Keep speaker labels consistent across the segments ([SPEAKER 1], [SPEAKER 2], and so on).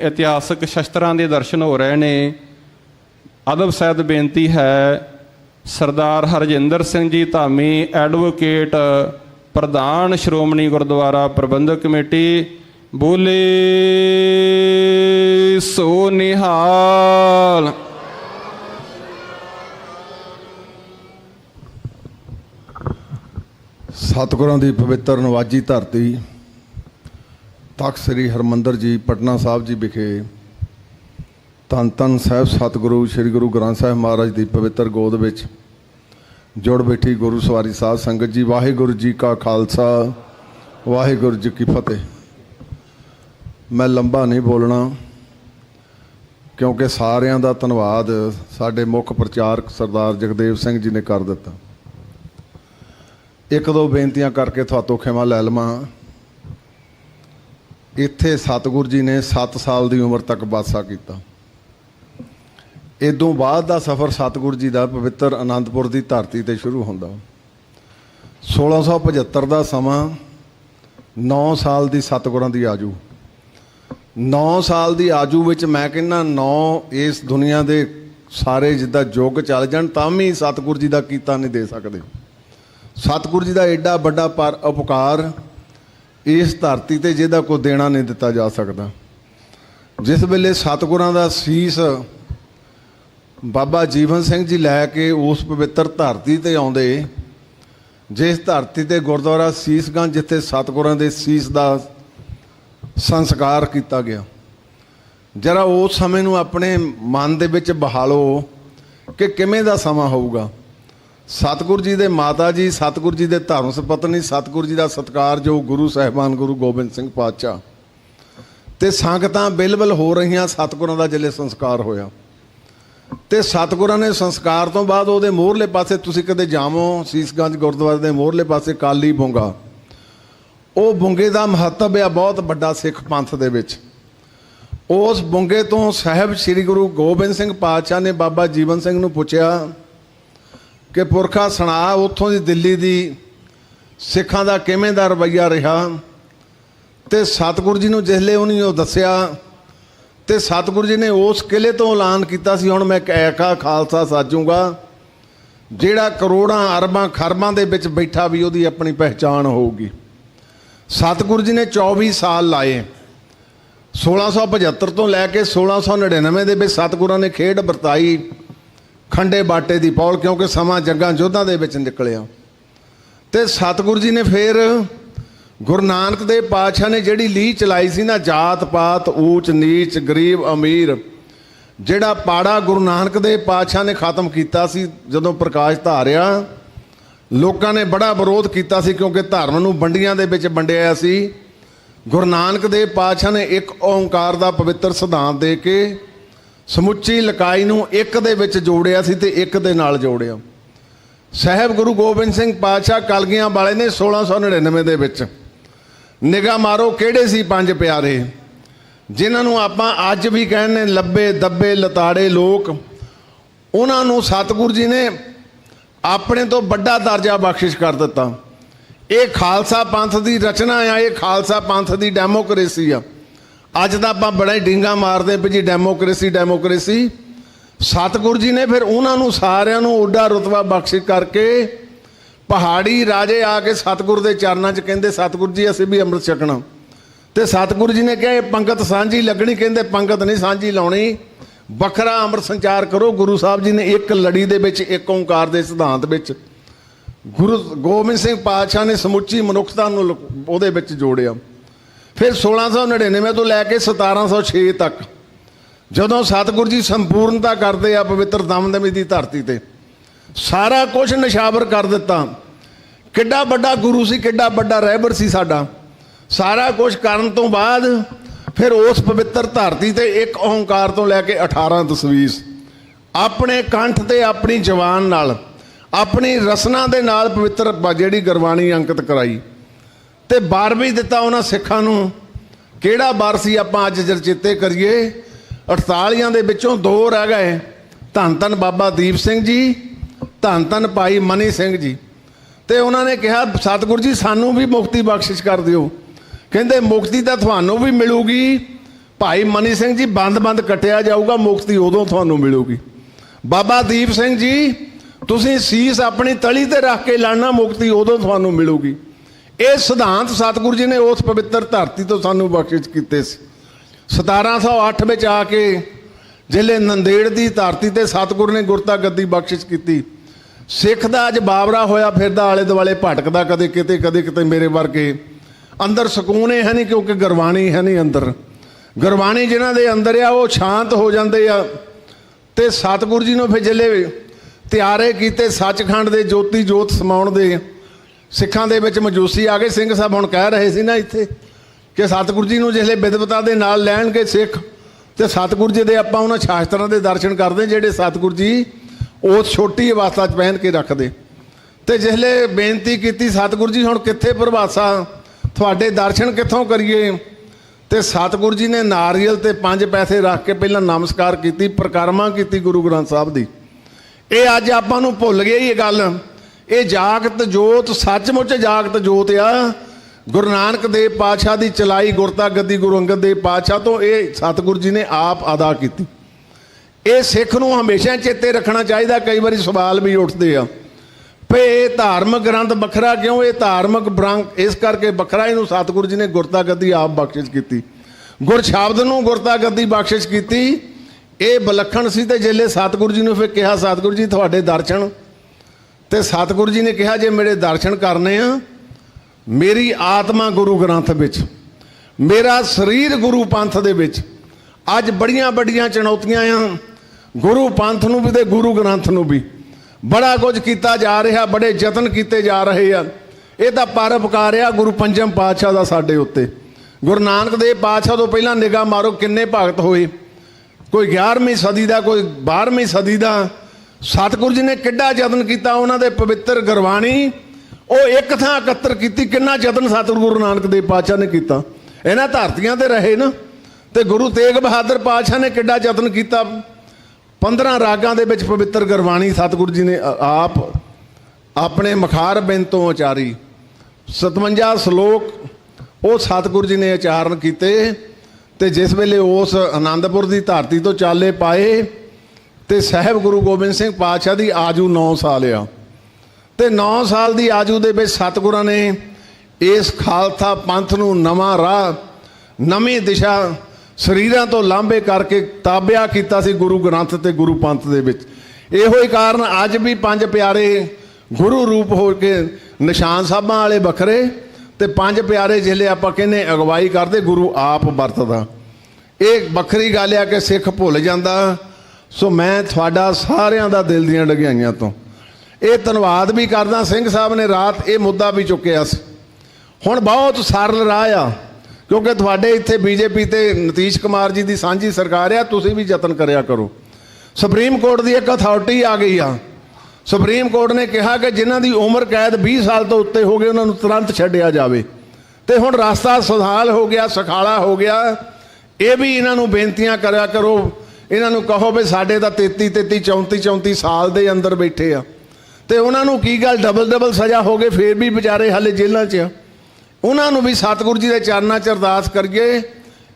[SPEAKER 1] ਇਤਿਹਾਸਕ ਸ਼ਸਤਰਾਂ ਦੇ ਦਰਸ਼ਨ ਹੋ ਰਹੇ ਨੇ। ਅਦਬ ਸਹਿਤ ਬੇਨਤੀ ਹੈ, ਸਰਦਾਰ ਹਰਜਿੰਦਰ ਸਿੰਘ ਜੀ ਧਾਮੀ ਐਡਵੋਕੇਟ, ਪ੍ਰਧਾਨ ਸ਼੍ਰੋਮਣੀ ਗੁਰਦੁਆਰਾ ਪ੍ਰਬੰਧਕ ਕਮੇਟੀ, ਬੋਲੇ ਸੋ ਨਿਹਾਲ।
[SPEAKER 2] ਸਤਿਗੁਰਾਂ ਦੀ ਪਵਿੱਤਰ ਨਵਾਜੀ ਧਰਤੀ ਤਖਤ ਸ੍ਰੀ ਹਰਮੰਦਰ ਜੀ, ਪਟਨਾ ਸਾਹਿਬ ਜੀ ਵਿਖੇ ਧੰਨ ਧੰਨ ਸਾਹਿਬ ਸਤਿਗੁਰੂ, ਸ੍ਰੀ ਗੁਰੂ ਗ੍ਰੰਥ ਸਾਹਿਬ ਮਹਾਰਾਜ ਦੀ ਪਵਿੱਤਰ ਗੋਦ ਵਿੱਚ ਜੁੜ ਬੈਠੀ ਗੁਰੂ ਸਵਾਰੀ ਸਾਧ ਸੰਗਤ ਜੀ, ਵਾਹਿਗੁਰੂ ਜੀ ਕਾ ਖਾਲਸਾ, ਵਾਹਿਗੁਰੂ ਜੀ ਕੀ ਫਤਿਹ। ਮੈਂ ਲੰਬਾ ਨਹੀਂ ਬੋਲਣਾ, ਕਿਉਂਕਿ ਸਾਰਿਆਂ ਦਾ ਧੰਨਵਾਦ ਸਾਡੇ ਮੁੱਖ ਪ੍ਰਚਾਰਕ ਸਰਦਾਰ ਜਗਦੇਵ ਸਿੰਘ ਜੀ ਨੇ ਕਰ ਦਿੱਤਾ। ਇੱਕ ਦੋ ਬੇਨਤੀਆਂ ਕਰਕੇ ਤੁਹਾਤੋਂ ਖਿਮਾ ਲੈ ਲਵਾਂ। ਇੱਥੇ ਸਤਿਗੁਰ ਜੀ ਨੇ 7 ਸਾਲ ਦੀ ਉਮਰ ਤੱਕ ਬਾਦਸ਼ਾਹ ਕੀਤਾ। ਇਦੋਂ ਬਾਅਦ ਦਾ ਸਫ਼ਰ ਸਤਿਗੁਰ ਜੀ ਦਾ ਪਵਿੱਤਰ ਆਨੰਦਪੁਰ ਦੀ ਧਰਤੀ ਤੇ ਸ਼ੁਰੂ ਹੁੰਦਾ। 1675 ਦਾ ਸਮਾਂ 9 ਸਾਲ ਦੀ ਸਤਿਗੁਰਾਂ ਦੀ ਆਜੂ। 9 ਸਾਲ ਦੀ ਆਜੂ ਵਿੱਚ ਮੈਂ ਕਹਿੰਦਾ 9 ਇਸ ਦੁਨੀਆ ਦੇ ਸਾਰੇ ਜਿੱਦਾਂ ਯੁੱਗ ਚੱਲ ਜਾਣ ਤਾਂ ਵੀ ਸਤਿਗੁਰ ਜੀ ਦਾ ਕੀਤਾ ਨਹੀਂ ਦੇ ਸਕਦੇ। ਸਤਿਗੁਰੂ ਜੀ ਦਾ ਐਡਾ ਵੱਡਾ ਪਰ ਉਪਕਾਰ ਇਸ ਧਰਤੀ ਤੇ ਜਿਹਦਾ ਕੋਈ ਦੇਣਾ ਨਹੀਂ ਦਿੱਤਾ ਜਾ ਸਕਦਾ। ਜਿਸ ਵੇਲੇ ਸਤਿਗੁਰਾਂ ਦਾ ਸੀਸ ਬਾਬਾ ਜੀਵਨ ਸਿੰਘ ਜੀ ਲੈ ਕੇ ਉਸ ਪਵਿੱਤਰ ਧਰਤੀ ਤੇ ਆਉਂਦੇ, ਜਿਸ ਧਰਤੀ ਤੇ ਗੁਰਦੁਆਰਾ ਸੀਸਗੰਜ ਜਿੱਥੇ ਸਤਿਗੁਰਾਂ ਦੇ ਸੀਸ ਦਾ ਸੰਸਕਾਰ ਕੀਤਾ ਗਿਆ। ਜਰਾ ਉਸ ਸਮੇਂ ਨੂੰ ਆਪਣੇ ਮਨ ਦੇ ਵਿੱਚ ਬਹਾਲੋ ਕਿ ਕਿਵੇਂ ਦਾ ਸਮਾਂ ਹੋਊਗਾ। ਸਤਿਗੁਰੂ ਜੀ ਦੇ ਮਾਤਾ ਜੀ, ਸਤਿਗੁਰੂ ਜੀ ਦੇ ਧਰਮ ਸੁਪਤਨੀ, ਸਤਿਗੁਰੂ ਜੀ ਦਾ ਸਤਕਾਰ ਜੋ ਗੁਰੂ ਸਾਹਿਬਾਨ ਗੁਰੂ ਗੋਬਿੰਦ ਸਿੰਘ ਪਾਤਸ਼ਾਹ। ਤੇ ਸੰਗਤਾਂ ਬਿਲਬਲ ਹੋ ਰਹੀਆਂ, ਸਤਿਗੁਰਾਂ ਦਾ ਜਿਲੇ ਸੰਸਕਾਰ ਹੋਇਆ। ਤੇ ਸਤਿਗੁਰਾਂ ਨੇ ਸੰਸਕਾਰ ਤੋਂ ਬਾਅਦ ਉਹਦੇ ਮੋਹਰਲੇ ਪਾਸੇ ਤੁਸੀਂ ਕਦੇ ਜਾਵੋ, ਸੀਸਗੰਜ ਗੁਰਦੁਆਰੇ ਦੇ ਮੋਹਰਲੇ ਪਾਸੇ ਕਾਲੀ ਬੁੰਗਾ। ਉਹ ਬੁੰਗੇ ਦਾ ਮਹੱਤਵ ਆ ਬਹੁਤ ਵੱਡਾ ਸਿੱਖ ਪੰਥ ਦੇ ਵਿੱਚ। ਉਸ ਬੁੰਗੇ ਤੋਂ ਸਾਹਿਬ ਸ੍ਰੀ ਗੁਰੂ ਗੋਬਿੰਦ ਸਿੰਘ ਪਾਤਸ਼ਾਹ ਨੇ ਬਾਬਾ ਜੀਵਨ ਸਿੰਘ ਨੂੰ ਪੁੱਛਿਆ ਕਿ ਪੁਰਖਾ ਸੁਣਾ, ਉੱਥੋਂ ਦੀ ਦਿੱਲੀ ਦੀ ਸਿੱਖਾਂ ਦਾ ਕਿਵੇਂ ਦਾ ਰਵਈਆ ਰਿਹਾ? ਤੇ ਸਤਿਗੁਰੂ ਜੀ ਨੂੰ ਜਿਸਲੇ ਉਹਨੇ ਉਹ ਦੱਸਿਆ, ਤੇ ਸਤਿਗੁਰੂ ਜੀ ਨੇ ਉਸ ਕਿਲੇ ਤੋਂ ਐਲਾਨ ਕੀਤਾ ਸੀ, ਹੁਣ ਮੈਂ ਇੱਕ ਐਕਾ ਖਾਲਸਾ ਸਾਜੂਗਾ, ਜਿਹੜਾ ਕਰੋੜਾਂ ਅਰਬਾਂ ਖਰਬਾਂ ਦੇ ਵਿੱਚ ਬੈਠਾ ਵੀ ਉਹਦੀ ਆਪਣੀ ਪਹਿਚਾਣ ਹੋਊਗੀ। ਸਤਿਗੁਰੂ ਜੀ ਨੇ 24 ਸਾਲ ਲਾਏ। 1675 ਤੋਂ ਲੈ ਕੇ 1699 ਦੇ ਵਿੱਚ ਸਤਿਗੁਰਾਂ ਨੇ ਖੇਡ ਵਰਤਾਈ। ਖੰਡੇ ਬਾਟੇ ਦੀ ਪੌਲ, ਕਿਉਂਕਿ ਸਮਾਂ ਜੰਗਾਂ ਯੋਧਾਂ ਦੇ ਵਿੱਚ ਨਿਕਲਿਆ। ਤੇ ਸਤਿਗੁਰੂ ਜੀ ਨੇ ਫਿਰ ਗੁਰੂ ਨਾਨਕ ਦੇਵ ਪਾਤਸ਼ਾਹ ਨੇ ਜਿਹੜੀ ਲੀਹ ਚਲਾਈ ਸੀ ਨਾ, ਜਾਤ ਪਾਤ, ਊਚ, ਨੀਚ, ਗਰੀਬ, ਅਮੀਰ, ਜਿਹੜਾ ਪਾੜਾ ਗੁਰੂ ਨਾਨਕ ਦੇਵ ਪਾਤਸ਼ਾਹ ਨੇ ਖਤਮ ਕੀਤਾ ਸੀ, ਜਦੋਂ ਪ੍ਰਕਾਸ਼ ਧਾਰਿਆ, ਲੋਕਾਂ ਨੇ ਬੜਾ ਵਿਰੋਧ ਕੀਤਾ ਸੀ, ਕਿਉਂਕਿ ਧਰਮ ਨੂੰ ਵੰਡੀਆਂ ਦੇ ਵਿੱਚ ਵੰਡਿਆ ਸੀ। ਗੁਰੂ ਨਾਨਕ ਦੇਵ ਪਾਤਸ਼ਾਹ ਨੇ ਇੱਕ ਓੰਕਾਰ ਦਾ ਪਵਿੱਤਰ ਸਿਧਾਂਤ ਦੇ ਕੇ ਸਮੁੱਚੀ ਲਕਾਈ ਨੂੰ ਇੱਕ ਦੇ ਵਿੱਚ ਜੋੜਿਆ ਸੀ ਤੇ ਇੱਕ ਦੇ ਨਾਲ ਜੋੜਿਆ। ਸਾਹਿਬ ਗੁਰੂ ਗੋਬਿੰਦ ਸਿੰਘ ਪਾਤਸ਼ਾਹ ਕਲਗੀਆਂ ਵਾਲੇ ਨੇ 1699 ਦੇ ਵਿੱਚ ਨਿਗਾਹ ਮਾਰੋ ਕਿਹੜੇ ਸੀ ਪੰਜ ਪਿਆਰੇ? ਜਿਨ੍ਹਾਂ ਨੂੰ ਆਪਾਂ ਅੱਜ ਵੀ ਕਹਿੰਦੇ ਲੱਭੇ, ਦੱਬੇ, ਲਤਾੜੇ ਲੋਕ। ਉਹਨਾਂ ਨੂੰ ਸਤਿਗੁਰੂ ਜੀ ਨੇ ਆਪਣੇ ਤੋਂ ਵੱਡਾ ਦਰਜਾ ਬਖਸ਼ਿਸ਼ ਕਰ ਦਿੱਤਾ। ਇਹ ਖਾਲਸਾ ਪੰਥ ਦੀ ਰਚਨਾ ਆ, ਇਹ ਖਾਲਸਾ ਪੰਥ ਦੀ ਡੈਮੋਕ੍ਰੇਸੀ ਆ। ਅੱਜ ਤਾਂ ਆਪਾਂ ਬੜਾ ਹੀ ਡਿੰਗਾ ਮਾਰਦੇ ਵੀ ਜੀ ਡੈਮੋਕ੍ਰੇਸੀ ਡੈਮੋਕ੍ਰੇਸੀ। ਸਤਿਗੁਰੂ ਜੀ ਨੇ ਫਿਰ ਉਹਨਾਂ ਨੂੰ ਸਾਰਿਆਂ ਨੂੰ ਉੱਡਾ ਰਤਬਾ ਬਖਸ਼ਿਸ਼ ਕਰਕੇ ਪਹਾੜੀ ਰਾਜੇ ਆ ਕੇ ਸਤਿਗੁਰੂ ਦੇ ਚਰਨਾਂ 'ਚ ਕਹਿੰਦੇ, ਸਤਿਗੁਰੂ ਜੀ, ਅਸੀਂ ਵੀ ਅੰਮ੍ਰਿਤ ਛਕਣਾ। ਤੇ ਸਤਿਗੁਰੂ ਜੀ ਨੇ ਕਿਹਾ, ਇਹ ਪੰਗਤ ਸਾਂਝੀ ਲੱਗਣੀ। ਕਹਿੰਦੇ, ਪੰਗਤ ਨਹੀਂ ਸਾਂਝੀ ਲਾਉਣੀ। ਵੱਖਰਾ ਅੰਮ੍ਰਿਤ ਸੰਚਾਰ ਕਰੋ। ਗੁਰੂ ਸਾਹਿਬ ਜੀ ਨੇ ਇੱਕ ਲੜੀ ਦੇ ਵਿੱਚ, ਇੱਕ ਓੰਕਾਰ ਦੇ ਸਿਧਾਂਤ ਵਿੱਚ ਗੁਰੂ ਗੋਬਿੰਦ ਸਿੰਘ ਪਾਤਸ਼ਾਹ ਨੇ ਸਮੁੱਚੀ ਮਨੁੱਖਤਾ ਨੂੰ ਉਹਦੇ ਵਿੱਚ ਜੋੜਿਆ। ਫਿਰ 1699 ਤੋਂ ਲੈ ਕੇ 1706 ਤੱਕ, ਜਦੋਂ ਸਤਿਗੁਰੂ ਜੀ ਸੰਪੂਰਨਤਾ ਕਰਦੇ ਆ, ਪਵਿੱਤਰ ਦਮਦਮੀ ਦੀ ਧਰਤੀ ਤੇ, ਸਾਰਾ ਕੁਝ ਨਿਸ਼ਾਵਰ ਕਰ ਦਿੱਤਾ। ਕਿੱਡਾ ਵੱਡਾ ਗੁਰੂ ਸੀ, ਕਿੱਡਾ ਵੱਡਾ ਰਹਿਬਰ ਸੀ ਸਾਡਾ। ਸਾਰਾ ਕੁਝ ਕਰਨ ਤੋਂ ਬਾਅਦ ਫਿਰ ਉਸ ਪਵਿੱਤਰ ਧਰਤੀ ਤੇ ਇੱਕ ਓੰਕਾਰ ਤੋਂ ਲੈ ਕੇ 18 ਤਸਵੀਸ ਆਪਣੇ ਕੰਠ ਤੇ ਆਪਣੀ ਜ਼ਬਾਨ ਨਾਲ, ਆਪਣੀ ਰਸਨਾ ਦੇ ਨਾਲ ਪਵਿੱਤਰ ਜਿਹੜੀ ਗੁਰਬਾਣੀ ਅੰਕਿਤ ਕਰਾਈ। ਤੇ ਬਾਰ ਵੀ ਦਿੱਤਾ ਉਹਨਾਂ ਸਿੱਖਾਂ ਨੂੰ। ਕਿਹੜਾ ਬਾਰ ਸੀ ਆਪਾਂ ਅੱਜ ਚਰਚਿੱਤੇ ਕਰੀਏ? 48 ਦੇ ਵਿੱਚੋਂ ਦੋ ਰਹਿ ਗਏ। ਧੰਨ ਧੰਨ ਬਾਬਾ ਦੀਪ ਸਿੰਘ ਜੀ, ਧੰਨ ਧੰਨ ਭਾਈ ਮਨੀ ਸਿੰਘ ਜੀ। ਤੇ ਉਹਨਾਂ ਨੇ ਕਿਹਾ, ਸਤਿਗੁਰੂ ਜੀ, ਸਾਨੂੰ ਵੀ ਮੁਕਤੀ ਬਖਸ਼ਿਸ਼ ਕਰ ਦਿਓ। ਕਹਿੰਦੇ, ਮੁਕਤੀ ਤਾਂ ਤੁਹਾਨੂੰ ਵੀ ਮਿਲੂਗੀ। ਭਾਈ ਮਨੀ ਸਿੰਘ ਜੀ ਬੰਦ-ਬੰਦ ਕੱਟਿਆ ਜਾਊਗਾ, ਮੁਕਤੀ ਉਦੋਂ ਤੁਹਾਨੂੰ ਮਿਲੂਗੀ। ਬਾਬਾ ਦੀਪ ਸਿੰਘ ਜੀ, ਤੁਸੀਂ ਸੀਸ ਆਪਣੀ ਤਲੀ ਤੇ ਰੱਖ ਕੇ ਲੜਨਾ ਮੁਕਤੀ ਉਦੋਂ ਤੁਹਾਨੂੰ ਮਿਲੂਗੀ। ਇਹ ਸਿਧਾਂਤ ਸਤਿਗੁਰੂ ਜੀ ਨੇ ਉਸ ਪਵਿੱਤਰ ਧਰਤੀ ਤੋਂ ਸਾਨੂੰ ਬਖਸ਼ਿਸ਼ ਕੀਤੇ ਸੀ। 1708 ਵਿੱਚ ਆ ਕੇ ਜ਼ਿਲ੍ਹੇ ਨੰਦੇੜ ਦੀ ਧਰਤੀ ਤੇ ਸਤਿਗੁਰੂ ਨੇ ਗੁਰਤਾ ਗੱਦੀ ਬਖਸ਼ਿਸ਼ ਕੀਤੀ। ਸਿੱਖ ਦਾ ਅੱਜ ਬਾਬਰਾ ਹੋਇਆ ਫਿਰਦਾ ਆਲੇ ਦੁਆਲੇ ਭਟਕਦਾ ਕਦੇ ਕਿਤੇ ਕਦੇ ਕਿਤੇ ਮੇਰੇ ਵਰਗੇ। ਅੰਦਰ ਸਕੂਨ ਹੈ ਨਹੀਂ ਕਿਉਂਕਿ ਗੁਰਬਾਣੀ ਹੈ ਨਹੀਂ ਅੰਦਰ। ਗੁਰਬਾਣੀ ਜਿਨ੍ਹਾਂ ਦੇ ਅੰਦਰ ਆ, ਉਹ ਸ਼ਾਂਤ ਹੋ ਜਾਂਦੇ ਆ। ਤੇ ਸਤਿਗੁਰੂ ਜੀ ਨੂੰ ਫਿਰ ਜਿਹੜੇ ਤਿਆਰੇ ਕੀਤੇ ਸੱਚਖੰਡ ਦੇ ਜੋਤੀ ਜੋਤ ਸਮਾਉਣ ਦੇ। ਸਿੱਖਾਂ ਦੇ ਵਿੱਚ ਮਜੂਸੀ ਆ ਗਏ। ਸਿੰਘ ਸਾਹਿਬ ਹੁਣ ਕਹਿ ਰਹੇ ਸੀ ਨਾ ਇੱਥੇ ਕਿ ਸਤਿਗੁਰੂ ਜੀ ਨੂੰ ਜਿਹੜੇ ਵਿਦਵਤਾ ਦੇ ਨਾਲ ਲੈਣਗੇ ਸਿੱਖ, ਤੇ ਸਤਿਗੁਰੂ ਜੀ ਦੇ ਆਪਾਂ ਉਹਨਾਂ ਸ਼ਾਸਤਰਾਂ ਦੇ ਦਰਸ਼ਨ ਕਰਦੇ ਜਿਹੜੇ ਸਤਿਗੁਰੂ ਜੀ ਉਸ ਛੋਟੀ ਅਵਸਥਾ 'ਚ ਪਹਿਨ ਕੇ ਰੱਖਦੇ। ਤੇ ਜਿਹਲੇ ਬੇਨਤੀ ਕੀਤੀ ਸਤਿਗੁਰੂ ਜੀ ਹੁਣ ਕਿੱਥੇ ਪ੍ਰਭਾਸਾ, ਤੁਹਾਡੇ ਦਰਸ਼ਨ ਕਿੱਥੋਂ ਕਰੀਏ? ਤੇ ਸਤਿਗੁਰੂ ਜੀ ਨੇ ਨਾਰੀਅਲ ਤੇ ਪੰਜ ਪੈਸੇ ਰੱਖ ਕੇ ਪਹਿਲਾਂ ਨਮਸਕਾਰ ਕੀਤੀ, ਪ੍ਰਕਰਮਾ ਕੀਤੀ ਗੁਰੂ ਗ੍ਰੰਥ ਸਾਹਿਬ ਦੀ। ਇਹ ਅੱਜ ਆਪਾਂ ਨੂੰ ਭੁੱਲ ਗਏ ਇਹ ਗੱਲ। ਇਹ ਜਾਗਤ ਜੋਤ, ਸੱਚਮੁੱਚ ਜਾਗਤ ਜੋਤ ਆ। ਗੁਰੂ ਨਾਨਕ ਦੇਵ ਪਾਤਸ਼ਾਹ ਦੀ ਚਲਾਈ ਗੁਰਤਾ ਗੱਦੀ ਗੁਰੂ ਅੰਗਦ ਦੇਵ ਪਾਤਸ਼ਾਹ ਤੋਂ ਇਹ ਸਤਿਗੁਰੂ ਜੀ ਨੇ ਆਪ ਅਦਾ ਕੀਤੀ। ਇਹ ਸਿੱਖ ਨੂੰ ਹਮੇਸ਼ਾ ਚੇਤੇ ਰੱਖਣਾ ਚਾਹੀਦਾ, ਕਈ ਵਾਰੀ ਸਵਾਲ ਵੀ ਉੱਠਦੇ ਆ। ਭਈ ਇਹ ਧਾਰਮਿਕ ਗ੍ਰੰਥ ਵੱਖਰਾ ਕਿਉਂ? ਇਹ ਧਾਰਮਿਕ ਬ੍ਰੰਥ, ਇਸ ਕਰਕੇ ਵੱਖਰਾ ਇਹਨੂੰ ਸਤਿਗੁਰੂ ਜੀ ਨੇ ਗੁਰਤਾ ਗੱਦੀ ਆਪ ਬਖਸ਼ਿਸ਼ ਕੀਤੀ। ਗੁਰ ਸ਼ਬਦ ਨੂੰ ਗੁਰਤਾ ਗੱਦੀ ਬਖਸ਼ਿਸ਼ ਕੀਤੀ। ਇਹ ਵਿਲੱਖਣ ਸੀ ਤੇ ਜੇਲੇ ਸਤਿਗੁਰੂ ਜੀ ਨੂੰ ਫਿਰ ਕਿਹਾ, ਸਤਿਗੁਰੂ ਜੀ, ਤੁਹਾਡੇ ਦਰਸ਼ਨ ਤੇ ਸਤਿਗੁਰੂ ਜੀ ਨੇ ਕਿਹਾ, ਜੇ ਮੇਰੇ ਦਰਸ਼ਨ ਕਰਨੇ ਆ, ਮੇਰੀ ਆਤਮਾ ਗੁਰੂ ਗ੍ਰੰਥ ਵਿੱਚ, ਮੇਰਾ ਸਰੀਰ ਗੁਰੂ ਪੰਥ ਦੇ ਵਿੱਚ, ਅੱਜ ਬੜੀਆਂ ਵੱਡੀਆਂ ਚੁਣੌਤੀਆਂ ਆ, ਗੁਰੂ ਪੰਥ ਨੂੰ ਵੀ ਤੇ ਗੁਰੂ ਗ੍ਰੰਥ ਨੂੰ ਵੀ। ਬੜਾ ਕੁਝ ਕੀਤਾ ਜਾ ਰਿਹਾ, ਬੜੇ ਯਤਨ ਕੀਤੇ ਜਾ ਰਹੇ ਆ। ਇਹ ਤਾਂ ਪਰਪਕਾਰ ਆ, ਗੁਰੂ ਪੰਜਮ ਪਾਤਸ਼ਾਹ ਦਾ ਸਾਡੇ ਉੱਤੇ। ਗੁਰੂ ਨਾਨਕ ਦੇਵ ਪਾਤਸ਼ਾਹ ਤੋਂ ਪਹਿਲਾਂ ਨਿਗਾਹ ਮਾਰੋ, ਕਿੰਨੇ ਭਗਤ ਹੋਏ। ਕੋਈ 11ਵੀਂ ਸਦੀ ਦਾ, ਕੋਈ 12ਵੀਂ ਸਦੀ ਦਾ ਸਤਿਗੁਰੂ ਜੀ ਨੇ ਕਿੱਡਾ ਯਤਨ ਕੀਤਾ, ਉਹਨਾਂ ਦੇ ਪਵਿੱਤਰ ਗੁਰਬਾਣੀ, ਉਹ ਇੱਕ ਥਾਂ ਇਕੱਤਰ ਕੀਤੀ, ਕਿੰਨਾ ਯਤਨ ਸਤਿਗੁਰੂ ਗੁਰੂ ਨਾਨਕ ਦੇਵ ਪਾਤਸ਼ਾਹ ਨੇ ਕੀਤਾ। ਇਹਨਾਂ ਧਰਤੀਆਂ ਤੇ ਰਹੇ ਨਾ, ਤੇ ਗੁਰੂ ਤੇਗ ਬਹਾਦਰ ਪਾਤਸ਼ਾਹ ਨੇ ਕਿੱਡਾ ਯਤਨ ਕੀਤਾ। 15 ਰਾਗਾਂ ਦੇ ਵਿੱਚ ਪਵਿੱਤਰ ਗੁਰਬਾਣੀ ਸਤਿਗੁਰੂ ਜੀ ਨੇ ਆਪ ਆਪਣੇ ਮਖਾਰ ਬਿੰਦ ਤੋਂ ਉਚਾਰੀ। 57 ਸ਼ਲੋਕ ਉਹ ਸਤਿਗੁਰੂ ਜੀ ਨੇ ਉਚਾਰਨ ਕੀਤੇ, ਤੇ ਜਿਸ ਵੇਲੇ ਉਸ ਆਨੰਦਪੁਰ ਦੀ ਧਰਤੀ ਤੋਂ ਚਾਲੇ ਪਾਏ ਤੇ ਸਾਹਿਬ ਗੁਰੂ ਗੋਬਿੰਦ ਸਿੰਘ ਪਾਤਸ਼ਾਹ ਦੀ ਆਜੂ 9 ਸਾਲ ਆ। ਤੇ 9 ਸਾਲ ਦੀ ਆਜੂ ਦੇ ਵਿੱਚ ਸਤਿਗੁਰਾਂ ਨੇ ਇਸ ਖਾਲਸਾ ਪੰਥ ਨੂੰ ਨਵਾਂ ਰਾਹ, ਨਵੀਂ ਦਿਸ਼ਾ ਸਰੀਰਾਂ ਤੋਂ ਲਾਂਭੇ ਕਰਕੇ ਤਾਬਿਆ ਕੀਤਾ ਸੀ ਗੁਰੂ ਗ੍ਰੰਥ ਤੇ ਗੁਰੂ ਪੰਥ ਦੇ ਵਿੱਚ। ਇਹੋ ਹੀ ਕਾਰਨ ਅੱਜ ਵੀ ਪੰਜ ਪਿਆਰੇ ਗੁਰੂ ਰੂਪ ਹੋ ਕੇ ਨਿਸ਼ਾਨ ਸਾਹਿਬਾਂ ਵਾਲੇ ਵੱਖਰੇ ਤੇ ਪੰਜ ਪਿਆਰੇ ਜਿਹੜੇ ਆਪਾਂ ਕਹਿੰਦੇ ਅਗਵਾਈ ਕਰਦੇ, ਗੁਰੂ ਆਪ ਵਰਤਦਾ। ਇਹ ਵੱਖਰੀ ਗੱਲ ਆ ਕਿ ਸਿੱਖ ਭੁੱਲ ਜਾਂਦਾ ਸੋ ਮੈਂ ਤੁਹਾਡਾ ਸਾਰਿਆਂ ਦਾ ਦਿਲ ਦੀਆਂ ਡਗਿਆਈਆਂ ਤੋਂ। ਇਹ ਧੰਨਵਾਦ ਵੀ ਕਰਦਾ ਸਿੰਘ ਸਾਹਿਬ ਨੇ ਰਾਤ ਇਹ ਮੁੱਦਾ ਵੀ ਚੁੱਕਿਆ ਸੀ। ਹੁਣ ਬਹੁਤ ਸਰਲ ਰਾਹ ਆ, ਕਿਉਂਕਿ ਤੁਹਾਡੇ ਇੱਥੇ ਬੀਜੇਪੀ ਤੇ ਨਤੀਸ਼ ਕੁਮਾਰ ਜੀ ਦੀ ਸਾਂਝੀ ਸਰਕਾਰ ਆ, ਤੁਸੀਂ ਵੀ ਯਤਨ ਕਰਿਆ ਕਰੋ। ਸੁਪਰੀਮ ਕੋਰਟ ਦੀ ਇੱਕ ਅਥਾਰਟੀ ਆ ਗਈ ਆ। ਸੁਪਰੀਮ ਕੋਰਟ ਨੇ ਕਿਹਾ ਕਿ ਜਿਨ੍ਹਾਂ ਦੀ ਉਮਰ ਕੈਦ 20 ਸਾਲ ਤੋਂ ਉੱਤੇ ਹੋ ਗਈ, ਉਹਨਾਂ ਨੂੰ ਤੁਰੰਤ ਛੱਡਿਆ ਜਾਵੇ। ਤੇ ਹੁਣ ਰਸਤਾ ਸੁਧਾਲ ਹੋ ਗਿਆ, ਸਖਾਲਾ ਹੋ ਗਿਆ, ਇਹ ਵੀ ਇਹਨਾਂ ਨੂੰ ਬੇਨਤੀਆਂ ਕਰਿਆ ਕਰੋ। ਇਹਨਾਂ ਨੂੰ ਕਹੋ ਵੀ ਸਾਡੇ ਤਾਂ 33 33 34 34 ਸਾਲ ਦੇ ਅੰਦਰ ਬੈਠੇ ਆ। ਤੇ ਉਹਨਾਂ ਨੂੰ ਕੀ ਗੱਲ ਡਬਲ ਡਬਲ ਸਜ਼ਾ ਹੋ ਗਈ, ਫੇਰ ਵੀ ਵਿਚਾਰੇ ਹਾਲੇ ਜੇਲ੍ਹਾਂ 'ਚ ਆ। ਉਹਨਾਂ ਨੂੰ ਵੀ ਸਤਿਗੁਰੂ ਜੀ ਦੇ ਚਰਨਾਂ 'ਚ ਅਰਦਾਸ ਕਰੀਏ।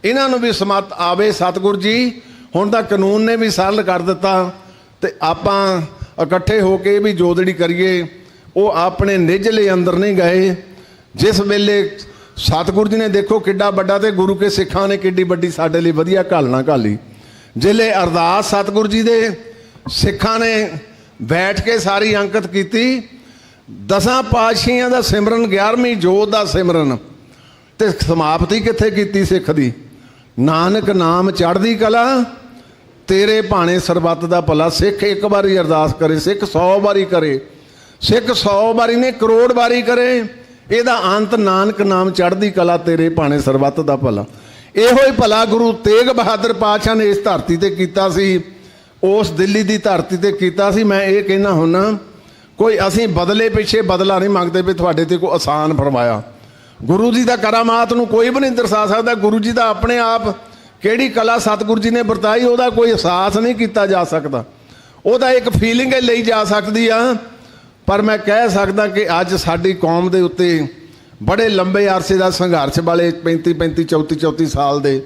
[SPEAKER 2] ਇਹਨਾਂ ਨੂੰ ਵੀ ਸਮਤ ਆਵੇ ਸਤਿਗੁਰੂ ਜੀ। ਹੁਣ ਤਾਂ ਕਾਨੂੰਨ ਨੇ ਵੀ ਸਰਲ ਕਰ ਦਿੱਤਾ। ਤੇ ਆਪਾਂ ਇਕੱਠੇ ਹੋ ਕੇ ਵੀ ਜੋਦੜੀ ਕਰੀਏ। ਉਹ ਆਪਣੇ ਨਿਜਲੇ ਅੰਦਰ ਨਹੀਂ ਗਏ। ਜਿਸ ਵੇਲੇ ਸਤਿਗੁਰੂ ਜੀ ਨੇ ਦੇਖੋ ਕਿੱਡਾ ਵੱਡਾ ਤੇ ਗੁਰੂ ਕੇ ਸਿੱਖਾਂ ਨੇ ਕਿੱਡੀ ਵੱਡੀ ਸਾਡੇ ਲਈ ਵਧੀਆ ਘਾਲਣਾ ਘਾਲੀ। ਜਿਲੇ ਅਰਦਾਸ ਸਤਿਗੁਰੂ ਜੀ ਦੇ ਸਿੱਖਾਂ ਨੇ ਬੈਠ ਕੇ ਸਾਰੀ ਅੰਕਿਤ ਕੀਤੀ। ਦਸਾਂ ਪਾਤਸ਼ਾਹੀਆਂ ਦਾ ਸਿਮਰਨ 11ਵੀਂ ਜੋਤ ਦਾ ਸਿਮਰਨ ਤੇ ਸਮਾਪਤੀ ਕਿੱਥੇ ਕੀਤੀ ਸਿੱਖ ਦੀ? ਨਾਨਕ ਨਾਮ ਚੜ੍ਹਦੀ ਕਲਾ, ਤੇਰੇ ਭਾਣੇ ਸਰਬੱਤ ਦਾ ਭਲਾ। ਸਿੱਖ ਇੱਕ ਵਾਰੀ ਅਰਦਾਸ ਕਰੇ, ਸਿੱਖ 100 ਵਾਰੀ ਕਰੇ, ਸਿੱਖ 100 ਵਾਰੀ ਨੇ ਕਰੋੜ ਵਾਰੀ ਕਰੇ। ਇਹਦਾ ਅੰਤ ਨਾਨਕ ਨਾਮ ਚੜ੍ਹਦੀ ਕਲਾ, ਤੇਰੇ ਭਾਣੇ ਸਰਬੱਤ ਦਾ ਭਲਾ। ਇਹੋ ਹੀ ਭਲਾ ਗੁਰੂ ਤੇਗ ਬਹਾਦਰ ਪਾਤਸ਼ਾਹ ਨੇ ਇਸ ਧਰਤੀ ਤੇ ਕੀਤਾ ਸੀ, ਉਸ ਦਿੱਲੀ ਦੀ ਧਰਤੀ ਤੇ ਕੀਤਾ ਸੀ। ਮੈਂ ਇਹ ਕਹਿਣਾ ਹੁੰਨਾ, ਕੋਈ ਅਸੀਂ ਬਦਲੇ ਪਿੱਛੇ ਬਦਲਾ ਨਹੀਂ ਮੰਗਦੇ ਵੀ ਤੁਹਾਡੇ ਤੇ ਕੋਈ ਆਸਾਨ ਫਰਮਾਇਆ। ਗੁਰੂ ਜੀ ਦਾ ਕਰਾਮਾਤ ਨੂੰ ਕੋਈ ਵੀ ਨਹੀਂ ਦਰਸਾ ਸਕਦਾ। ਗੁਰੂ ਜੀ ਦਾ ਆਪਣੇ ਆਪ ਕਿਹੜੀ ਕਲਾ ਸਤਿਗੁਰੂ ਜੀ ਨੇ ਵਰਤਾਈ, ਉਹਦਾ ਕੋਈ ਅਹਿਸਾਸ ਨਹੀਂ ਕੀਤਾ ਜਾ ਸਕਦਾ। ਉਹਦਾ ਇੱਕ ਫੀਲਿੰਗ ਲਈ ਜਾ ਸਕਦੀ ਆ। ਪਰ ਮੈਂ ਕਹਿ ਸਕਦਾ ਕਿ ਅੱਜ ਸਾਡੀ ਕੌਮ ਦੇ ਉੱਤੇ ਬੜੇ ਲੰਬੇ ਅਰਸੇ ਦਾ ਸੰਘਰਸ਼ ਵਾਲੇ 35 35 34 34 ਸਾਲ ਦੇ।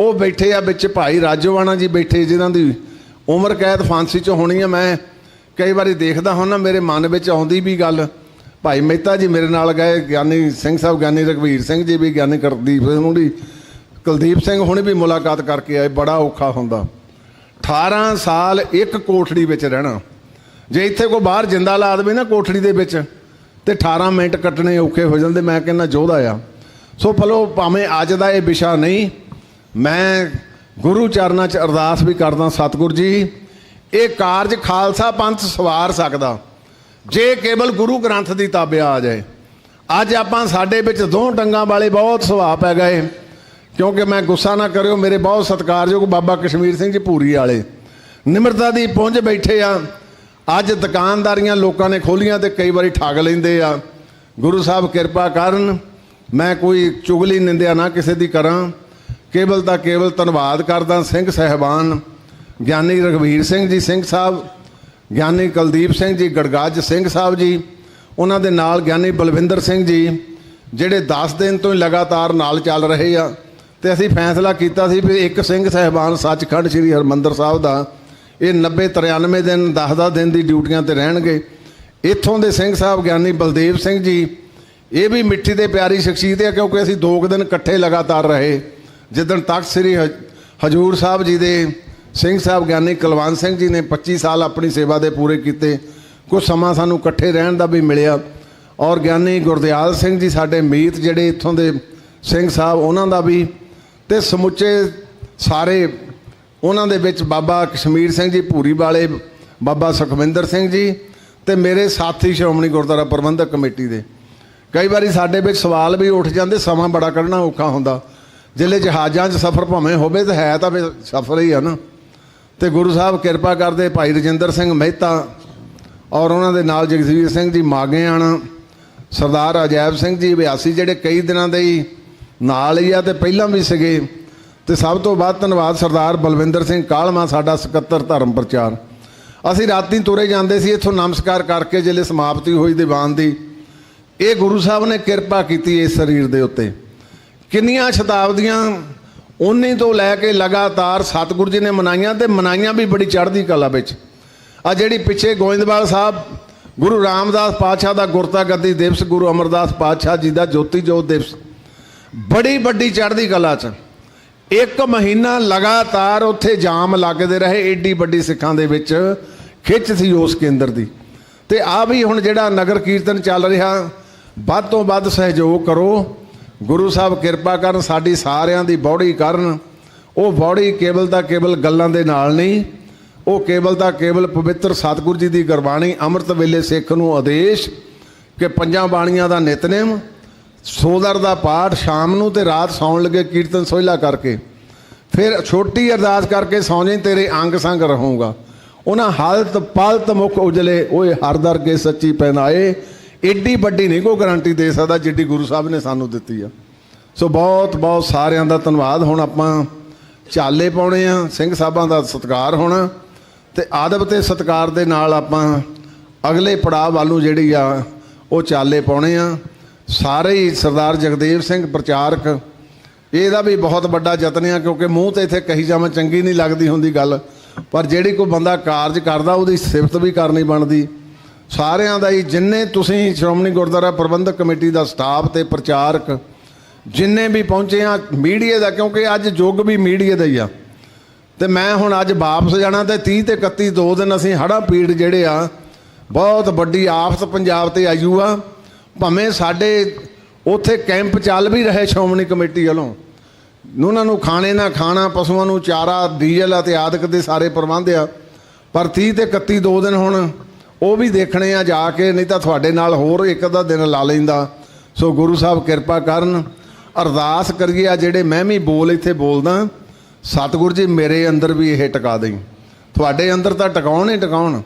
[SPEAKER 2] ਉਹ ਬੈਠੇ ਆ ਵਿੱਚ ਭਾਈ ਰਾਜੋਵਾਣਾ ਜੀ ਬੈਠੇ, ਜਿਨ੍ਹਾਂ ਦੀ ਉਮਰ ਕੈਦ ਫਾਂਸੀ 'ਚ ਹੋਣੀ ਆ। ਮੈਂ ਕਈ ਵਾਰੀ ਦੇਖਦਾ ਹਾਂ ਨਾ ਮੇਰੇ ਮਨ ਵਿੱਚ ਆਉਂਦੀ ਵੀ ਗੱਲ, ਭਾਈ ਮਹਿਤਾ ਜੀ ਮੇਰੇ ਨਾਲ ਗਏ, ਗਿਆਨੀ ਸਿੰਘ ਸਾਹਿਬ, ਗਿਆਨੀ ਰਘਵੀਰ ਸਿੰਘ ਜੀ ਵੀ, ਗਿਆਨੀ ਕਰਦੀਪ ਸਿੰਘ ਵੀ, ਕੁਲਦੀਪ ਸਿੰਘ ਹੁਣੇ ਵੀ ਮੁਲਾਕਾਤ ਕਰਕੇ ਆਏ, ਬੜਾ ਔਖਾ ਹੁੰਦਾ। 18 ਸਾਲ ਇੱਕ ਕੋਠੜੀ ਵਿੱਚ ਰਹਿਣਾ। ਜੇ ਇੱਥੇ ਕੋਈ ਬਾਹਰ ਜਿੰਦਾ ਲਾ ਦੇਵੇ ਨਾ ਕੋਠੜੀ ਦੇ ਵਿੱਚ ਤੇ 18 ਮਿੰਟ ਕੱਟਣੇ ਔਖੇ ਹੋ ਜਾਂਦੇ, ਮੈਂ ਕਹਿੰਦਾ ਜੋਧਾ ਆ। ਸੋ ਫਲੋ ਭਾਵੇਂ ਅੱਜ ਦਾ ਇਹ ਵਿਸ਼ਾ ਨਹੀਂ, ਮੈਂ ਗੁਰੂ ਚਰਨਾਂ 'ਚ ਅਰਦਾਸ ਵੀ ਕਰਦਾ, ਸਤਿਗੁਰ ਜੀ, ਇਹ ਕਾਰਜ ਖਾਲਸਾ ਪੰਥ ਸਵਾਰ ਸਕਦਾ। ਜੇ ਕੇਵਲ ਗੁਰੂ ਗ੍ਰੰਥ ਦੀ ਤਾਬਿਆ ਆ ਜਾਏ, ਅੱਜ ਆਪਾਂ ਸਾਡੇ ਵਿੱਚ ਦੋ ਟੰਗਾਂ ਵਾਲੇ ਬਹੁਤ ਸੁਭਾਅ ਪੈ ਗਏ, ਕਿਉਂਕਿ ਮੈਂ ਗੁੱਸਾ ਨਾ ਕਰਿਓ, ਮੇਰੇ ਬਹੁਤ ਸਤਿਕਾਰਯੋਗ ਬਾਬਾ ਕਸ਼ਮੀਰ ਸਿੰਘ ਜੀ ਭੂਰੀ ਵਾਲੇ। ਨਿਮਰਤਾ ਦੀ ਪੁੰਜ ਬੈਠੇ ਆ ਅੱਜ ਦੁਕਾਨਦਾਰੀਆਂ ਲੋਕਾਂ ਨੇ ਖੋਲੀਆਂ ਤੇ ਕਈ ਵਾਰੀ ਠੱਗ ਲੈਂਦੇ ਆ। ਗੁਰੂ ਸਾਹਿਬ ਕਿਰਪਾ ਕਰਨ, ਮੈਂ ਕੋਈ ਚੁਗਲੀ ਨਿੰਦਿਆ ਨਾ ਕਿਸੇ ਦੀ ਕਰਾਂ। ਕੇਵਲ ਦਾ ਕੇਵਲ ਧੰਨਵਾਦ ਕਰਦਾ ਸਿੰਘ ਸਹਿਬਾਨ, ਗਿਆਨੀ ਰਘਵੀਰ ਸਿੰਘ ਜੀ ਸਿੰਘ ਸਾਹਿਬ, ਗਿਆਨੀ ਕੁਲਦੀਪ ਸਿੰਘ ਜੀ, ਗੜਗਾਜ ਸਿੰਘ ਸਾਹਿਬ ਜੀ, ਉਹਨਾਂ ਦੇ ਨਾਲ ਗਿਆਨੀ ਬਲਵਿੰਦਰ ਸਿੰਘ ਜੀ, ਜਿਹੜੇ 10 ਦਿਨ ਤੋਂ ਹੀ ਲਗਾਤਾਰ ਨਾਲ ਚੱਲ ਰਹੇ ਆ। ਤੇ ਅਸੀਂ ਫੈਸਲਾ ਕੀਤਾ ਸੀ ਵੀ ਇੱਕ ਸਿੰਘ ਸਹਿਬਾਨ ਸੱਚਖੰਡ ਸ੍ਰੀ ਹਰਮੰਦਰ ਸਾਹਿਬ ਦਾ ਇਹ 90 93 ਦਿਨ 10-10 ਦਿਨ ਦੀ ਡਿਊਟੀਆਂ ਤੇ ਰਹਿਣਗੇ। ਇੱਥੋਂ ਦੇ ਸਿੰਘ ਸਾਹਿਬ ਗਿਆਨੀ ਬਲਦੇਵ ਸਿੰਘ ਜੀ, ਇਹ ਵੀ ਮਿੱਠੀ ਦੇ ਪਿਆਰੀ ਸ਼ਖਸੀਅਤ ਹੈ ਕਿਉਂਕਿ ਅਸੀਂ ਦੋ ਕੁ ਦਿਨ ਇਕੱਠੇ ਲਗਾਤਾਰ ਰਹੇ। ਜਿੱਦਣ ਤੱਕ ਸ੍ਰੀ ਹ- ਹਜੂਰ ਸਾਹਿਬ ਜੀ ਦੇ ਸਿੰਘ ਸਾਹਿਬ ਗਿਆਨੀ ਕੁਲਵੰਤ ਸਿੰਘ ਜੀ ਨੇ 25 ਸਾਲ ਆਪਣੀ ਸੇਵਾ ਦੇ ਪੂਰੇ ਕੀਤੇ। ਕੁਝ ਸਮਾਂ ਸਾਨੂੰ ਇਕੱਠੇ ਰਹਿਣ ਦਾ ਵੀ ਮਿਲਿਆ। ਔਰ ਗਿਆਨੀ ਗੁਰਦਿਆਲ ਸਿੰਘ ਜੀ ਸਾਡੇ ਮੀਤ ਜਿਹੜੇ ਇੱਥੋਂ ਦੇ ਸਿੰਘ ਸਾਹਿਬ, ਉਹਨਾਂ ਦਾ ਵੀ। ਤੇ ਸਮੁੱਚੇ ਸਾਰੇ ਉਹਨਾਂ ਦੇ ਵਿੱਚ ਬਾਬਾ ਕਸ਼ਮੀਰ ਸਿੰਘ ਜੀ, ਭੂਰੀ ਵਾਲੇ, ਬਾਬਾ ਸੁਖਵਿੰਦਰ ਸਿੰਘ ਜੀ ਤੇ ਮੇਰੇ ਸਾਥੀ ਸ਼੍ਰੋਮਣੀ ਗੁਰਦੁਆਰਾ ਪ੍ਰਬੰਧਕ ਕਮੇਟੀ ਦੇ। ਕਈ ਵਾਰੀ ਸਾਡੇ ਵਿੱਚ ਸਵਾਲ ਵੀ ਉੱਠ ਜਾਂਦੇ, ਸਮਾਂ ਬੜਾ ਕੱਢਣਾ ਔਖਾ ਹੁੰਦਾ। ਜਿਲੇ ਜਹਾਜ਼ਾਂ 'ਚ ਸਫ਼ਰ ਭਾਵੇਂ ਹੋਵੇ ਤਾਂ ਹੈ ਤਾਂ ਫਿਰ ਸਫ਼ਰ ਹੀ ਆ ਨਾ। ਤੇ ਗੁਰੂ ਸਾਹਿਬ ਕਿਰਪਾ ਕਰਦੇ ਭਾਈ ਰਜਿੰਦਰ ਸਿੰਘ ਮਹਿਤਾ ਔਰ ਉਹਨਾਂ ਦੇ ਨਾਲ ਜਗਜੀਤ ਸਿੰਘ ਜੀ ਮਾਗੇਆਣ ਸਰਦਾਰ ਅਜੈਬ ਸਿੰਘ ਜੀ ਵਿਆਸੀ ਜਿਹੜੇ ਕਈ ਦਿਨਾਂ ਦੇ ਹੀ ਨਾਲ ਹੀ ਆ ਤੇ ਪਹਿਲਾਂ ਵੀ ਸੀਗੇ। ਤੇ ਸਭ ਤੋਂ ਵੱਧ ਧੰਨਵਾਦ ਸਰਦਾਰ ਬਲਵਿੰਦਰ ਸਿੰਘ ਕਾਲਮਾ, ਸਾਡਾ ਸਕੱਤਰ ਧਰਮ ਪ੍ਰਚਾਰ। ਅਸੀਂ ਰਾਤੀ ਤੁਰੇ ਜਾਂਦੇ ਸੀ, ਇੱਥੋਂ ਨਮਸਕਾਰ ਕਰਕੇ ਜਿਹੜੇ ਸਮਾਪਤੀ ਹੋਈ ਦੀਵਾਨ ਦੀ। ਇਹ ਗੁਰੂ ਸਾਹਿਬ ਨੇ ਕਿਰਪਾ ਕੀਤੀ ਇਸ ਸਰੀਰ ਦੇ ਉੱਤੇ। ਕਿੰਨੀਆਂ ਸ਼ਤਾਬਦੀਆਂ ਉਨੀ ਤੋਂ ਲੈ ਕੇ ਲਗਾਤਾਰ ਸਤਿਗੁਰੂ ਜੀ ਨੇ ਮਨਾਈਆਂ ਤੇ ਮਨਾਈਆਂ ਵੀ ਬੜੀ ਚੜ੍ਹਦੀ ਕਲਾ ਵਿੱਚ। ਆ ਜਿਹੜੀ ਪਿੱਛੇ ਗੋਇੰਦਵਾਲ ਸਾਹਿਬ, ਗੁਰੂ ਰਾਮਦਾਸ ਪਾਤਸ਼ਾਹ ਦਾ ਗੁਰਤਾ ਗੱਦੀ ਦਿਵਸ, ਗੁਰੂ ਅਮਰਦਾਸ ਪਾਤਸ਼ਾਹ ਜੀ ਦਾ ਜੋਤੀ ਜੋਤ ਦਿਵਸ, ਬੜੀ ਵੱਡੀ ਚੜ੍ਹਦੀ ਕਲਾ 'ਚ। ਇੱਕ ਮਹੀਨਾ ਲਗਾਤਾਰ ਉੱਥੇ ਜਾਮ ਲੱਗਦੇ ਰਹੇ, ਏਡੀ ਵੱਡੀ ਸਿੱਖਾਂ ਦੇ ਵਿੱਚ ਖਿੱਚ ਸੀ ਉਸ ਕੇਂਦਰ ਦੀ। ਤੇ ਆ ਵੀ ਹੁਣ ਜਿਹੜਾ ਨਗਰ ਕੀਰਤਨ ਚੱਲ ਰਿਹਾ, ਵੱਧ ਤੋਂ ਵੱਧ ਸਹਿਯੋਗ ਕਰੋ। ਗੁਰੂ ਸਾਹਿਬ ਕਿਰਪਾ ਕਰਨ, ਸਾਡੀ ਸਾਰਿਆਂ ਦੀ ਬੌੜੀ ਕਰਨ। ਉਹ ਬੌੜੀ ਕੇਵਲ ਦਾ ਕੇਵਲ ਗੱਲਾਂ ਦੇ ਨਾਲ ਨਹੀਂ, ਉਹ ਕੇਵਲ ਦਾ ਕੇਵਲ ਪਵਿੱਤਰ ਸਤਿਗੁਰੂ ਜੀ ਦੀ ਗੁਰਬਾਣੀ, ਅੰਮ੍ਰਿਤ ਵੇਲੇ ਸਿੱਖ ਨੂੰ ਆਦੇਸ਼ ਕਿ ਪੰਜਾਂ ਬਾਣੀਆਂ ਦਾ ਨਿਤਨੇਮ ਸੋਦਰ ਦਾ ਪਾਠ ਸ਼ਾਮ ਨੂੰ ਤੇ ਰਾਤ ਸੌਣ ਲੱਗੇ ਕੀਰਤਨ ਸੋਹਿਲਾ ਕਰਕੇ। ਫਿਰ ਛੋਟੀ ਅਰਦਾਸ ਕਰਕੇ ਸੌਂ ਜਾਈਂ ਤੇਰੇ ਅੰਗ ਸੰਗ ਰਹੂੰਗਾ। ਉਹਨਾਂ ਹਾਲਤ ਪਲਤ ਮੁਖ ਉਜਲੇ, ਓਏ ਹਰ ਦਰ ਕੇ ਸੱਚੀ ਪਹਿਨਾਏ। ਏਡੀ ਵੱਡੀ ਨਹੀਂ ਕੋ ਗਾਰੰਟੀ ਦੇ ਸਕਦਾ ਜਿੱਡੀ ਗੁਰੂ ਸਾਹਿਬ ਨੇ ਸਾਨੂੰ ਦਿੱਤੀ ਆ। ਸੋ ਬਹੁਤ ਬਹੁਤ ਸਾਰਿਆਂ ਦਾ ਧੰਨਵਾਦ। ਹੁਣ ਆਪਾਂ ਚਾਲੇ ਪਾਉਣੇ ਆ, ਸਿੰਘ ਸਾਹਿਬਾਂ ਦਾ ਸਤਿਕਾਰ ਹੋਣਾ। ਤੇ ਆਦਬ ਤੇ ਸਤਿਕਾਰ ਦੇ ਨਾਲ ਆਪਾਂ ਅਗਲੇ ਪੜਾਅ ਵੱਲ ਨੂੰ ਜਿਹੜੀ ਆ, ਉਹ ਚਾਲੇ ਪਾਉਣੇ ਆ। ਸਾਰੇ ਹੀ ਸਰਦਾਰ ਜਗਦੇਵ ਸਿੰਘ ਪ੍ਰਚਾਰਕ, ਇਹਦਾ ਵੀ ਬਹੁਤ ਵੱਡਾ ਯਤਨ ਆ, ਕਿਉਂਕਿ ਮੂੰਹ ਤੇ ਇੱਥੇ ਕਹੀ ਜਾਵਾਂ ਚੰਗੀ ਨਹੀਂ ਲੱਗਦੀ ਹੁੰਦੀ ਗੱਲ, ਪਰ ਜਿਹੜੀ ਕੋਈ ਬੰਦਾ ਕਾਰਜ ਕਰਦਾ, ਉਹਦੀ ਸਿਫਤ ਵੀ ਕਰਨੀ ਬਣਦੀ। ਸਾਰਿਆਂ ਦਾ ਹੀ, ਜਿੰਨੇ ਤੁਸੀਂ ਸ਼੍ਰੋਮਣੀ ਗੁਰਦੁਆਰਾ ਪ੍ਰਬੰਧਕ ਕਮੇਟੀ ਦਾ ਸਟਾਫ ਤੇ ਪ੍ਰਚਾਰਕ, ਜਿੰਨੇ ਵੀ ਪਹੁੰਚੇ ਆ ਮੀਡੀਆ ਦਾ, ਕਿਉਂਕਿ ਅੱਜ ਯੁੱਗ ਵੀ ਮੀਡੀਆ ਦਾ ਹੀ ਆ। ਤੇ ਮੈਂ ਹੁਣ ਅੱਜ ਵਾਪਸ ਜਾਣਾ ਤੇ 30 ਤੇ 31 ਦੋ ਦਿਨ ਅਸੀਂ ਹੜਾ ਪੀੜ ਜਿਹੜੇ ਆ, ਬਹੁਤ ਵੱਡੀ ਆਫਤ ਪੰਜਾਬ ਤੇ ਆਯੂ ਆ। ਭਾਵੇਂ ਸਾਡੇ ਉੱਥੇ ਕੈਂਪ ਚੱਲ ਵੀ ਰਹੇ ਸ਼੍ਰੋਮਣੀ ਕਮੇਟੀ ਵੱਲੋਂ, ਉਹਨਾਂ ਨੂੰ ਖਾਣੇ ਨਾ ਖਾਣਾ, ਪਸ਼ੂਆਂ ਨੂੰ ਚਾਰਾ, ਡੀਜ਼ਲ ਅਤੇ ਆਦਿਕ ਦੇ ਸਾਰੇ ਪ੍ਰਬੰਧ ਆ, ਪਰ 30 ਤੇ 31 ਦੋ ਦਿਨ ਹੁਣ ਉਹ ਵੀ ਦੇਖਣੇ ਆ ਜਾ ਕੇ, ਨਹੀਂ ਤਾਂ ਤੁਹਾਡੇ ਨਾਲ ਹੋਰ ਇੱਕ ਅੱਧਾ ਦਿਨ ਲਾ ਲੈਂਦਾ। ਸੋ ਗੁਰੂ ਸਾਹਿਬ ਕਿਰਪਾ ਕਰਨ, ਅਰਦਾਸ ਕਰੀਏ ਆ ਜਿਹੜੇ ਮੈਂ ਵੀ ਬੋਲ ਇੱਥੇ ਬੋਲਦਾ, ਸਤਿਗੁਰੂ ਜੀ ਮੇਰੇ ਅੰਦਰ ਵੀ ਇਹ ਟਿਕਾ ਦੇਈ। ਤੁਹਾਡੇ ਅੰਦਰ ਤਾਂ ਟਿਕਾਉਣ ਹੀ ਟਿਕਾਉਣ,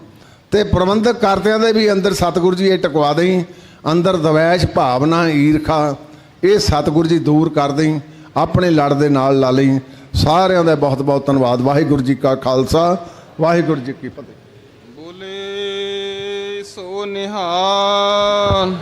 [SPEAKER 2] ਤੇ ਪ੍ਰਬੰਧਕ ਕਰਤਿਆਂ ਦੇ ਵੀ ਅੰਦਰ ਸਤਿਗੁਰੂ ਜੀ ਇਹ ਟਿਕਵਾ ਦੇਈ। ਅੰਦਰ ਦਵੈਸ਼ ਭਾਵਨਾ ਈਰਖਾ, ਇਹ ਸਤਿਗੁਰੂ ਜੀ ਦੂਰ ਕਰ ਦੇਈ, ਆਪਣੇ ਲੜ ਦੇ ਨਾਲ ਲਾ ਲਈ। ਸਾਰਿਆਂ ਦਾ ਬਹੁਤ ਬਹੁਤ ਧੰਨਵਾਦ। ਵਾਹਿਗੁਰੂ ਜੀ ਕਾ ਖਾਲਸਾ, ਵਾਹਿਗੁਰੂ ਜੀ ਕੀ ਫਤਿਹ।
[SPEAKER 1] ਬੋਲੇ ਸੋ ਨਿਹਾਲ।